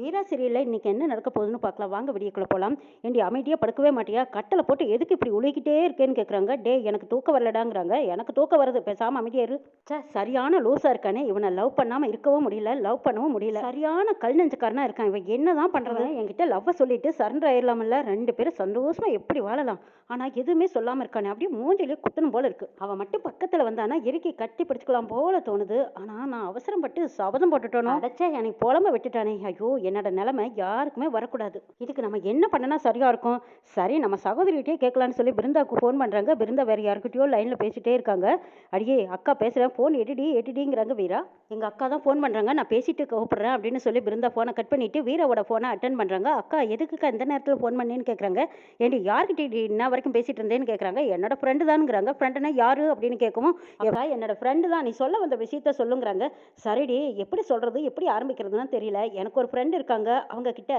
வீரா சீரியலில் இன்னைக்கு என்ன நடக்க போகுதுன்னு பார்க்கலாம். வாங்க வீடியோக்குள்ள போகலாம் ஏண்டி அமைதியாக படுக்கவே மாட்டியா? கட்டளை போட்டு எதுக்கு இப்படி உழுகிட்டே இருக்கேன்னு கேட்குறாங்க டே எனக்கு தூக்கம் வரலடாங்கிறாங்க. எனக்கு தூக்கம் வருது. பேசாமல் அமைதியா இரு. ச்சே சரியான லூஸாக இருக்கானே. இவனை லவ் பண்ணாமல் இருக்கவும் முடியல. லவ் பண்ணவும் முடியல. சரியான கல் நெஞ்சக்காரனா இருக்கான். இவன் என்ன தான் பண்ணுறது என்கிட்ட லவ்வை சொல்லிட்டு சரண்டர் ஆயிடலாம்ல ரெண்டு பேரும் சந்தோஷமா எப்படி வாழலாம்? ஆனால் எதுவுமே சொல்லாமல் இருக்கானே. அப்படியே மூஞ்சிலே குத்தணும் போல இருக்கு. அவன் மட்டும் பக்கத்தில் வந்தானா இறுக்கி கட்டி பிடிச்சிக்கலாம் போல தோணுது. ஆனால் நான் அவசரப்பட்டு சபதம் போட்டுட்டோனோ? அடைச்சா எனக்கு புலம்ப விட்டுட்டானே. ஐயோ என்னோட நிலைமை யாருக்குமே வரக்கூடாது. இதுக்கு நம்ம என்ன பண்ணனா சரியா இருக்கும்? சரி நம்ம சகோதரிகிட்டே கேட்கலான்னு சொல்லி பிருந்தாவுக்கு ஃபோன் பண்ணுறாங்க பிருந்தா வேற யாருக்கிட்டயோ லைனில் பேசிட்டே இருக்காங்க. அடியே அக்கா பேசுகிறேன் ஃபோன் எடிடி எடிடிங்கிறாங்க வீரா. எங்கள் அக்கா தான் ஃபோன் பண்ணுறாங்க நான் பேசிட்டு கூப்பிட்றேன் அப்படின்னு சொல்லி பிருந்தா ஃபோனை கட் பண்ணிட்டு வீராவோட ஃபோனை அட்டன் பண்ணுறாங்க அக்கா எதுக்குக்கா இந்த நேரத்தில் ஃபோன் பண்ணேன்னு கேட்குறாங்க. ஏன்டி யார்கிட்ட என்ன இன்ன வரைக்கும் பேசிட்டு இருந்தேன்னு கேட்குறாங்க. என்னோட ஃப்ரெண்டு தானுங்கிறாங்க. ஃப்ரெண்டுனா யாரு அப்படின்னு கேட்கவும் அக்கா என்னோட ஃப்ரெண்டு தான். நீ சொல்ல வந்த விஷயத்த சொல்லுங்கிறாங்க. சரிடி எப்படி சொல்கிறது எப்படி ஆரம்பிக்கிறதுன்னு தெரியல. எனக்கு ஒரு ஃப்ரெண்டு இருக்காங்க அவங்க கிட்ட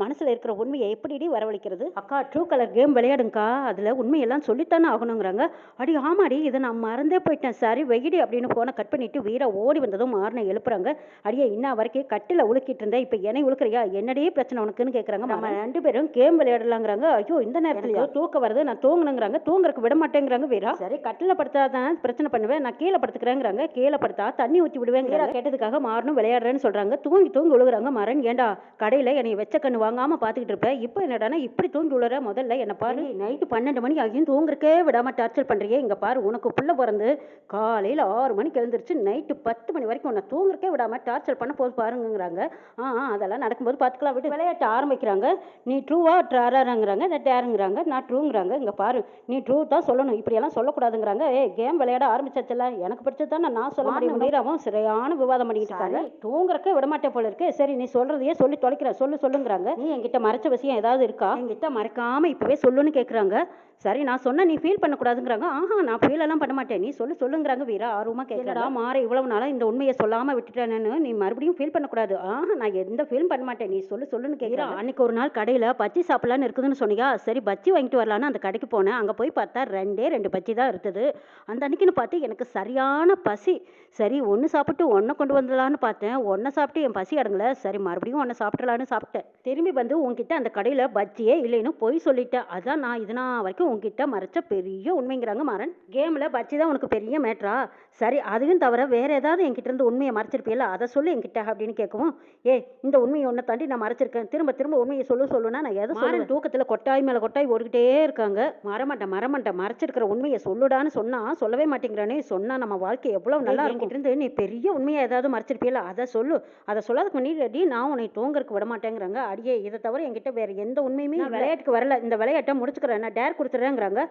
மனசில் இருக்கிற உண்மையை எப்படிடி வரவழைக்கிறது? அக்கா ட்ரூ கலர் கேம் விளையாடுங்கக்கா. அதில் உண்மையெல்லாம் சொல்லித்தானே ஆகணுங்கிறாங்க. அடி ஆமாடி இதை நான் மறந்தே போயிட்டேன். சரி வெயிடி அப்படின்னு ஃபோனை கட் பண்ணிட்டு வீரா ஓடி வந்ததும் மாறின எழுப்புறாங்க. அடியே இன்ன வரைக்கும் கட்டில் உலுக்கிட்டு இருந்தேன் இப்போ என்னை உழுக்கிறியா என்னடியே பிரச்சனை உனக்குன்னு கேட்குறாங்க நம்ம ரெண்டு பேரும் கேம் விளையாடலாங்கிறாங்க. ஐயோ இந்த நேரத்துல தூக்கம் வருது நான் தூங்கணுங்கிறாங்க. தூங்குறதுக்கு விட மாட்டேங்கிறாங்க வீரா. சரி கட்டில் படுத்தாதான் பிரச்சனை பண்ணுவேன். நான் கீழே படுத்துக்கிறேங்கிறாங்க. கீழே படுத்தா தண்ணி ஊற்றி விடுவேன் கேட்டதுக்காக மாறணும் விளையாடுறேன்னு சொல்றாங்க. தூங்கி தூங்கி விழுகுறாங்க மரன் ஏண்டா கடையில் என்னை வெச்ச கண்ணு வாங்காம பார்த்துக்கிட்டு இருப்பேன் இப்போ என்னடானா இப்படி தூங்கி விழுற முதல்ல என்ன பாரு. நைட்டு பன்னெண்டு மணி ஆகியும் தூங்குறக்கே விடாம டார்ச்சர் பண்றியே. இங்க பாரு உனக்கு புள்ள பிறந்து காலையில் ஆறு மணிக்கு எழுந்திருச்சு நைட்டு பத்து மணி வரைக்கும் உன்னை தூங்குறக்கே விடாம டார்ச்சர் பண்ண போது பாருங்கங்கிறாங்க. ஆ அதெல்லாம் நடக்கும்போது பார்த்துக்கலாம் விட்டு விளையாட்டு ஆரம்பிக்கிறாங்க. நீ ட்ரூவா ட்ராராங்கிறாங்க. நான் டேருங்கிறாங்க. நான் ட்ரூங்கிறாங்க. இங்கே பாரு நீ ட்ரூ தான் சொல்லணும். இப்படியெல்லாம் சொல்லக்கூடாதுங்கிறாங்க. ஏ கேம் விளையாட ஆரம்பிச்சாச்சுல எனக்கு பிடிச்சது தான் நான் சொல்ல முடியும். வீராவும் சரியான விவாதம் பண்ணிக்கிட்டு இருக்காங்க. தூங்குறக்கே விட மாட்டேன் போல இருக்கு. சரி நீ சொல்றதையே சொல்லி தொலைக்கிற சொல்லு சொல்லுங்கிறாங்க. நீ என்கிட்ட மறைச்ச விஷயம் ஏதாவது இருக்கா? என்கிட்ட மறைக்காம இப்பவே சொல்லுன்னு கேட்குறாங்க சரி நான் சொன்னா நீ ஃபீல் பண்ணக்கூடாதுங்கிறாங்க. ஆஹா நான் ஃபீல் எல்லாம் பண்ண மாட்டேன். நீ சொல்லு சொல்லுங்கிறாங்க வீரா. ஆர்வமா கேட்கறா மாற இவ்வளவு நாளா இந்த உண்மையை சொல்லாம விட்டுட்டேன்னு நீ மறுபடியும் ஃபீல் பண்ணக்கூடாது. ஆஹா நான் எந்த ஃபீல் பண்ண மாட்டேன். நீ சொல்லு சொல்லுன்னு கேட்கிறா அன்னைக்கு ஒரு நாள் கடையில பச்சி சாப்பிடலான்னு இருக்குதுன்னு சொன்னியா? சரி பச்சி வாங்கிட்டு வரலான்னு அந்த கடைக்கு போனேன். அங்க போய் பார்த்தா ரெண்டே ரெண்டு பச்சி தான் இருந்தது அந்த அன்னைக்குன்னு பார்த்து எனக்கு சரியான பசி. சரி ஒன்று சாப்பிட்டு ஒன்றை கொண்டு வந்துடலான்னு பார்த்தேன். ஒன்றை சாப்பிட்டு என் பசி அடங்கல. சரி மறுபடியும் ஒன்றை சாப்பிடலான்னு சாப்பிட்டேன். திரும்பி வந்து உன்கிட்ட அந்த கடையில் பஜ்ஜியே இல்லைன்னு பொய் சொல்லிட்டேன். அதான் நான் இதுனா வரைக்கும் உன்கிட்ட மறைச்ச பெரிய உண்மைங்கிறாங்க மாறன். கேமில் பஜ்ஜி தான் உனக்கு பெரிய மேட்ரா சரி அதையும் தவிர வேற ஏதாவது என்கிட்ட இருந்து உண்மையை மறைச்சிருப்பியல அதை சொல்லு என்கிட்ட அப்படின்னு கேட்கவும் ஏ இந்த உண்மையை ஒன்றை தாண்டி நான் மறைச்சிருக்கேன். திரும்ப திரும்ப உண்மையை சொல்லு சொல்லுனா நான் எதை சொல்லுவேன்? தூக்கத்தில் கொட்டாய் மேலே கொட்டாய் ஓடிக்கிட்டே இருக்காங்க. மரமாட்டேன் மரமாட்டேன் மறைச்சிருக்கிற உண்மையை சொல்லுடான்னு சொன்னா சொல்லவே மாட்டேங்கிறானே. சொன்னா நம்ம வாழ்க்கை எவ்வளவு நல்லா இருந்து நீ பெரிய உண்மையை ஏதாவது மறைச்சிருப்பியல அதை சொல்லு. அதை சொல்லாததுக்கு முன்னாடி நான் உன்னை தூங்கறதுக்கு விட மாட்டேங்கிறாங்க அடியே இதை தவிர என்கிட்ட வேற எந்த உண்மையுமே விளையாட்டுக்கு வரல. இந்த விளையாட்டை முடிச்சுக்கிறேன். நான் டேர் கொடுத்துறேங்கிறாங்க.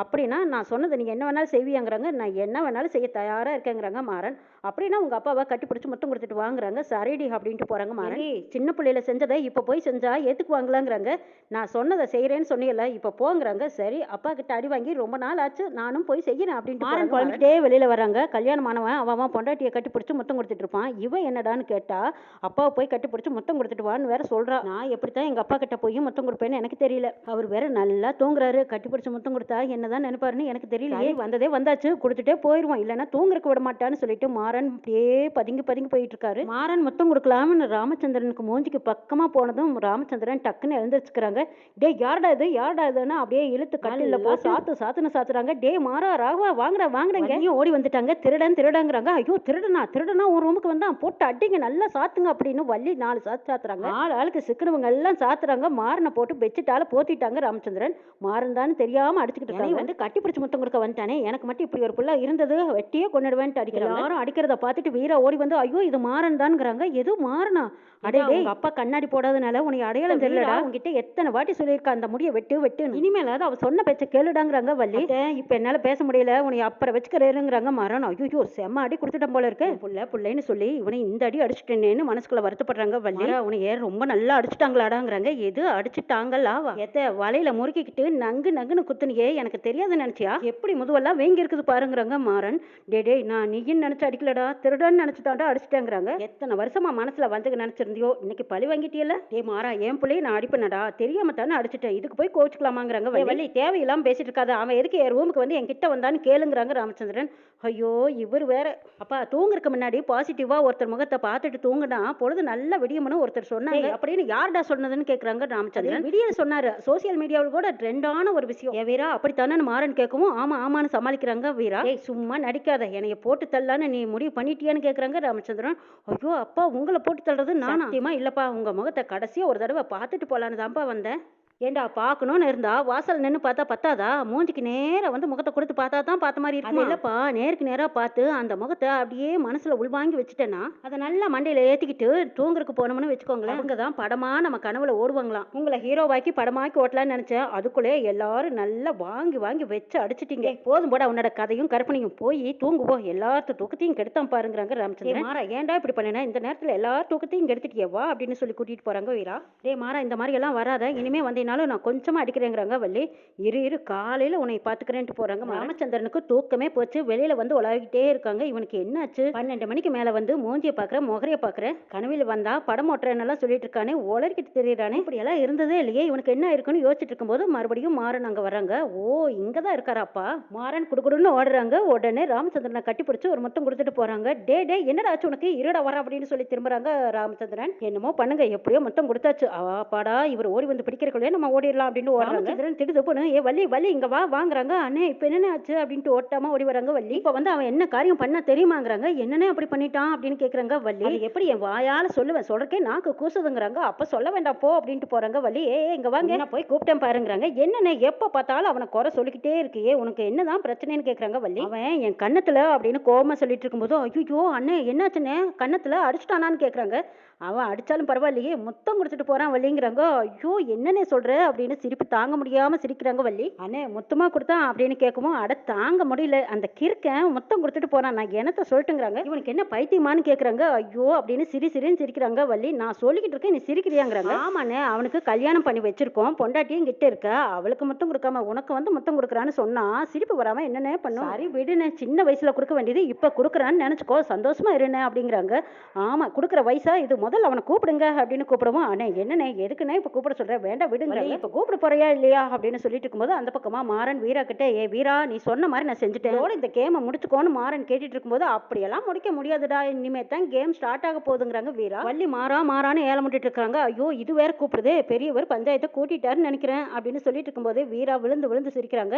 அப்படின்னா நான் சொன்னது நீங்கள் என்ன வேணாலும் செய்வியாங்கிறாங்க நான் என்ன வேணாலும் செய்ய தயாராக இருக்கேங்கிறாங்க மாறன். அப்படின்னா உங்கள் அப்பாவை கட்டி பிடிச்சி முத்தம் கொடுத்துட்டு வாங்குறாங்க. சரிடி அப்படின்ட்டு போகிறாங்க மாறன். சின்ன பிள்ளையில செஞ்சதை இப்போ போய் செஞ்சா ஏற்றுக்குவாங்களாங்கிறாங்க நான் சொன்னதை செய்கிறேன்னு சொன்னியல இப்போ போங்கிறாங்க. சரி அப்பா கிட்ட அடி வாங்கி ரொம்ப நாள் ஆச்சு நானும் போய் செய்யறேன் அப்படின்ட்டு மாறன் குழம்பிட்டே வெளியில் வராங்க. கல்யாணமானவன் அவன் அவன் பொண்டாட்டியை கட்டி பிடிச்சி முத்தம் கொடுத்துட்டு இருப்பான். இவன் என்னடான்னு கேட்டா அப்பாவை போய் கட்டி பிடிச்சி முத்தம் கொடுத்துட்டு வான்னு வேற சொல்றா. நான் எப்படித்தான் எங்க அப்பா கிட்ட போய் முத்தம் கொடுப்பேன்னு எனக்கு தெரியல. அவர் வேற நல்லா தூங்குறாரு. கட்டி பிடிச்சி முத்தம் கொடுத்தா என்னதான் நினைப்பாருன்னு எனக்கு தெரியல வந்ததே வந்தாச்சு கொடுத்துட்டே போயிருவோம். இல்லைன்னா தூங்குறதுக்கு விட மாட்டான்னு சொல்லிட்டு மாறன் அப்படியே பதுங்கி பதுங்கி போயிட்டு இருக்காரு மாறன் முத்தம் கொடுக்கலாம்னு ராமச்சந்திரனுக்கு மூஞ்சிக்கு பக்கமா போனதும் ராமச்சந்திரன் டக்குன்னு எழுந்திருச்சுக்கிறாங்க. டே யாருடா இது? யாருடா இதுன்னு அப்படியே இழுத்து கட்டில போ சாத்து சாத்துன்னு சாத்துறாங்க. டே மாறா ராகவா வாங்குடா வாங்குறேங்க ஓடி வந்துட்டாங்க. திருடன் திருடங்கிறாங்க. ஐயோ திருடனா திருடனா ஒரு ரூமுக்கு வந்தான். போட்டு அடிங்க நல்லா சாத்துங்க அப்படின்னு வள்ளி நாலு சாத்து சாத்துறாங்க. ஆள் ஆளுக்கு சிக்கனவங்க எல்லாம் சாத்துறாங்க. மாறனை போட்டு பெட்ஷீட்டால போத்திட்டாங்க ராமச்சந்திரன். மாறன் தான் தெரியாம அடிச்சுக்கிட்டு வந்து கட்டி பிடிச்சு முத்தம் கொடுக்க வந்துட்டானே. எனக்கு மட்டும் இப்படி ஒரு புள்ள இருந்தது. வெட்டியே கொண்டுடுவேன்ட்டு அடிக்கிறாங்க. எல்லாரும் அடிக்கிறத பார்த்துட்டு வீரா ஓடி வந்து ஐயோ இது மாறன் தான்ங்கிறாங்க எது மாறனா? அடே உங்க அப்பா கண்ணாடி போடாதனால உனக்கு அடையாளம் தெரியலடா. உங்ககிட்ட எத்தனை வாட்டி சொல்லியிருக்கா அந்த முடிய வெட்டு வெட்டு இனிமேலாவது அவ சொன்ன பேச்ச கேளுடாங்கிறாங்க வள்ளி. இப்ப என்னால பேச முடியல. உன்னை அப்புறம் வச்சுக்கிறேங்கிறாங்க மரம் ஐயோ செம்ம அடி கொடுத்துட்டேன் போல இருக்கு. புள்ள புள்ளைன்னு சொல்லி இவனை இந்த அடி அடிச்சுட்டேனேன்னு மனசுக்குள்ள வருத்தப்படுறாங்க வள்ளி. உனைய ரொம்ப நல்லா அடிச்சுட்டாங்களாடாங்கிறாங்க. எது அடிச்சுட்டாங்களா? எத்த வலையில முறுக்கிக்கிட்டு நங்கு நங்குன்னு குத்துனியே. எனக்கு தெரியாது நினைச்சியா? எப்படி முதுவெல்லாம் வேங்கி இருக்குது பாருங்கிறாங்க மாறன். டே டேய் நான் நீயும் நினைச்சு அடிக்கலடா திருடன்னு நினைச்சுதான்டா அடிச்சிட்டேங்கிறாங்க. எத்தனை வருஷமா மனசுல வந்து நினைச்சிருந்தியோ இன்னைக்கு பழி வாங்கிட்டியல டே மாறா என் பிள்ளைய நான் அடிப்பேனடா. தெரியாம தானே அடிச்சிட்டேன். இதுக்கு போய் கோச்சுக்கலாமாங்கிறாங்க வள்ளி. வள்ளி தேவையில்லாம பேசிட்டு இருக்காத. அவன் எதுக்கு என் ரூமுக்கு வந்து என் கிட்ட வந்தான்னு கேளுங்கிறாங்க ராமச்சந்திரன். ஐயோ இவர் வேற. அப்பா தூங்குறதுக்கு முன்னாடி பாசிட்டிவா ஒருத்தர் முகத்தை பார்த்துட்டு தூங்குனா பொழுது நல்லா விடியும்னு ஒருத்தர் சொன்னாங்க. அப்படின்னு யார்டா சொன்னதுன்னு கேக்குறாங்க ராமச்சந்திரன். விடிய சொன்னாரு. சோசியல் மீடியாவில் கூட ட்ரெண்டான ஒரு விஷயம். ஏ வீரா அப்படித்தானே மாறன் கேட்கவும் ஆமா ஆமான்னு சமாளிக்கிறாங்க வீரா. ஏய் சும்மா நடிக்காத. என்னைய போட்டு தள்ளலான்னு நீ முடிவு பண்ணிட்டியான்னு கேக்குறாங்க ராமச்சந்திரன். ஐயோ அப்பா உங்களை போட்டு தள்ளுறது நானா? சத்தியமா இல்லப்பா. உங்க முகத்தை கடைசியா ஒரு தடவை பார்த்துட்டு போலான்னு தான்ப்பா வந்தேன். ஏண்டா பார்க்கணும்னு இருந்தா வாசல் நின்று பார்த்தா பத்தாதா? மூஞ்சிக்கு நேரா வந்து முகத்தை கொடுத்து பார்த்தா தான் பார்த்த மாதிரி இருக்கும்? இல்லப்பா நேருக்கு நேரா பார்த்து அந்த முகத்தை அப்படியே மனசுல உள்வாங்கி வச்சுட்டேன்னா அதை நல்லா மண்டையில ஏத்திக்கிட்டு தூங்குறதுக்கு போனோம்னு வச்சுக்கோங்களேன். அவங்க தான் படமா நம்ம கனவுல ஓடுவாங்களாம். உங்களை ஹீரோவாக்கி படமாக்கி ஓட்டலாம்னு நினைச்சேன். அதுக்குள்ளே எல்லாரும் நல்லா வாங்கி வாங்கி வச்சு அடிச்சிட்டீங்க. போதும் போட உன்னோட கதையும் கற்பனையும். போய் தூங்குவோம் எல்லாத்து தூக்கத்தையும் கெடுத்தான் பாருங்கிறாங்க ராமச்சந்திரன். மாறா ஏன்டா இப்படி பண்ணினா இந்த நேரத்துல எல்லா தூக்கத்தையும் கெடுத்துட்டியே வா அப்படின்னு சொல்லி கூட்டிட்டு போறாங்க வீரா. டேய் மாறா இந்த மாதிரி எல்லாம் வராத. இனிமே வந்தீங்கனாலும் நான் கொஞ்சமா அடிக்கிறேங்கிறாங்க வள்ளி. இரு இரு காலையில உன்னை பாத்துக்கிறேன்ட்டு போறாங்க. ராமச்சந்திரனுக்கு தூக்கமே போச்சு. வெளியில வந்து உலாவிக்கிட்டே இருக்காங்க. இவனுக்கு என்னாச்சு? பன்னெண்டு மணிக்கு மேல வந்து மூஞ்சிய பாக்குற முகரைய பாக்குற. கனவில் வந்தா படம் ஓட்டுறேன்னெல்லாம் சொல்லிட்டு இருக்கானே உளறிக்கிட்டு தெரியறானே. இப்படி எல்லாம் இருந்ததே இல்லையே. இவனுக்கு என்ன இருக்குன்னு யோசிச்சுட்டு இருக்கும்போது மறுபடியும் மாறன் அங்க வராங்க ஓ இங்கதான் இருக்காராப்பா. மாறன் குடுகுடுன்னு ஓடுறாங்க. உடனே ராமச்சந்திரனை கட்டி பிடிச்சு ஒரு முத்தம் கொடுத்துட்டு போறாங்க. டே டே என்னடா ஆச்சு உனக்கு? இருடா வர அப்படின்னு சொல்லி திரும்புறாங்க ராமச்சந்திரன். என்னமோ பண்ணுங்க. எப்படியோ முத்தம் கொடுத்தாச்சு. பாடா இவர் ஓடி வந்து பிடிக்கிறக்குள்ளே நம்ம ஓடிடலாம் அப்படின்னு ஓடுறாங்க. ராமச்சந்திரன் திடுதப்புன்னு ஏ வள்ளி வள்ளி இங்க வா வாங்குறாங்க. அண்ணே இப்ப என்ன ஆச்சு? அப்படின்ட்டு ஓட்டாம ஓடி வராங்க வள்ளி. இப்ப வந்து அவன் என்ன காரியம் பண்ண தெரியுமாங்கிறாங்க. என்னன்னே அப்படி பண்ணிட்டான்? அப்படின்னு கேக்குறாங்க வள்ளி. அது எப்படி என் வாயால சொல்லுவேன்? சொல்றக்கே நாக்கு கூசுதுங்கிறாங்க. அப்ப சொல்ல வேண்டாம் போ அப்படின்ட்டு போறாங்க வள்ளி. ஏ இங்க வாங்க. நான் போய் கூப்பிட்டேன் பாருங்கிறாங்க. என்னண்ணே எப்ப பார்த்தாலும் அவனை குறை சொல்லிக்கிட்டே இருக்கியே? உனக்கு என்னதான் பிரச்சனைன்னு கேக்குறாங்க வள்ளி. அவன் என் கண்ணத்துல அப்படின்னு கோவமா சொல்லிட்டு இருக்கும்போது ஐயோ அண்ணே என்னாச்சுண்ணே? கண்ணத்துல அடிச்சிட்டானான்னு கேக்குறாங்க. அவன் அடிச்சாலும் பரவாயில்லையே முத்தம் கொடுத்துட்டு போறான் வள்ளிங்கிறாங்க. ஐயோ என்னண்ணே சொல்ற அப்படின்னு சிரிப்பு தாங்க முடியாம சிரிக்கிறாங்க வள்ளி. அண்ணே மொத்தமா கொடுத்தான் அப்படின்னு கேட்கவும் அட தாங்க முடியல. அந்த கிறுக்கன் முத்தம் கொடுத்துட்டு போறான். நான் என்னத்த சொல்லட்டுங்கிறாங்க. இவனுக்கு என்ன பைத்தியமான்னு கேக்குறாங்க ஐயோ அப்படின்னு சிரி சிரின்னு சிரிக்கிறாங்க வள்ளி. நான் சொல்லிக்கிட்டு இருக்கேன் நீ சிரிக்கிறியாங்கிறாங்க. ஆமாண்ணே. அவனுக்கு கல்யாணம் பண்ணி வச்சிருக்கோம். பொண்டாட்டியும் கிட்ட இருக்க? அவளுக்கு முத்தம் கொடுக்காம உனக்கு வந்து முத்தம் கொடுக்குறான்னு சொன்னா சிரிப்பு வராம என்னண்ணே பண்ணும்? சரி விடுனே சின்ன வயசுல கொடுக்க வேண்டியது இப்ப கொடுக்குறான்னு நினைச்சுக்கோ. சந்தோஷமா இருண்ணே அப்படிங்கிறாங்க. ஆமா கொடுக்குற வயசா? இது முதல்ல அவனை கூப்பிடுங்க அப்படின்னு கூப்பிடுவோம் அண்ணே என்னண்ணே எதுக்குண்ணே இப்ப கூப்பிட சொல்ற? வேண்டாம் விடுங்க. இப்ப கூப்பிட போறியா இல்லையா அப்படின்னு சொல்லிட்டு இருக்கும்போது அந்த பக்கமா மாறன் வீரா கிட்ட ஏ வீரா நீ சொன்ன மாதிரி நான் செஞ்சுட்டேன். இதோட இந்த கேமை முடிச்சுக்கோன்னு மாறன் கேட்டுட்டு இருக்கும்போது அப்படியெல்லாம் முடிக்க முடியாதுடா. இனிமே தான் கேம் ஸ்டார்ட் ஆக போகுதுங்கிறாங்க வீரா. வள்ளி மாறா மாறான்னு ஏலம் முட்டிட்டு இருக்காங்க. ஐயோ இது வேற கூப்பிடுது. பெரியவர் பஞ்சாயத்தை கூட்டிட்டாருன்னு நினைக்கிறேன் அப்படின்னு சொல்லிட்டு இருக்கும்போது வீரா விழுந்து விழுந்து சிரிக்கிறாங்க.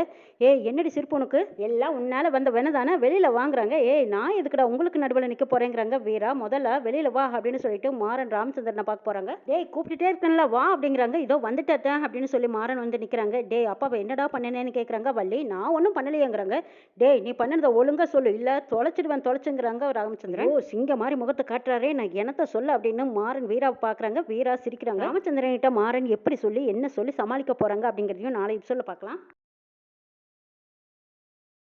ஏய் என்னடி சிரிப்பு உனக்கு? எல்லாம் உன்னால வந்த வேணதானே வெளியில வாங்குறாங்க. ஏய் நான் எதுக்குடா உங்களுக்கு நடுவில் நிக்க போறேங்கிறாங்க வீரா. முதல்ல வெளியில வா அப்படின்னு சொல்லிட்டு மாறன் ராமச்சந்திரனை பார்க்க போறாங்க. டேய் கூப்பிட்டுட்டே இருக்கேன்ல வா அப்படிங்கிறாங்க. இதோ வந்துட்டேன் அப்படின்னு சொல்லி மாறன் வந்து நிக்கிறாங்க. டேய் அப்பாவை என்னடா பண்ணனேன்னு கேக்குறாங்க. வள்ளி நான் ஒன்றும் பண்ணலையேங்கிறாங்க. டேய் நீ பண்ணதை ஒழுங்கா சொல்லு. இல்ல தொலைச்சிடுவேன் தொலைச்சுங்கிறாங்க ராமச்சந்திரன். ஓ சிங்க மாதிரி முகத்தை காட்டுறாரே நான் என்னத்த சொல்ல அப்படின்னு மாறன் வீராவை பாக்குறாங்க. வீரா சிரிக்கிறாங்க. ராமச்சந்திரன் கிட்ட மாறன் எப்படி சொல்லி என்ன சொல்லி சமாளிக்க போறாங்க அப்படிங்கிறதையும் நாளை சொல்ல பார்க்கலாம்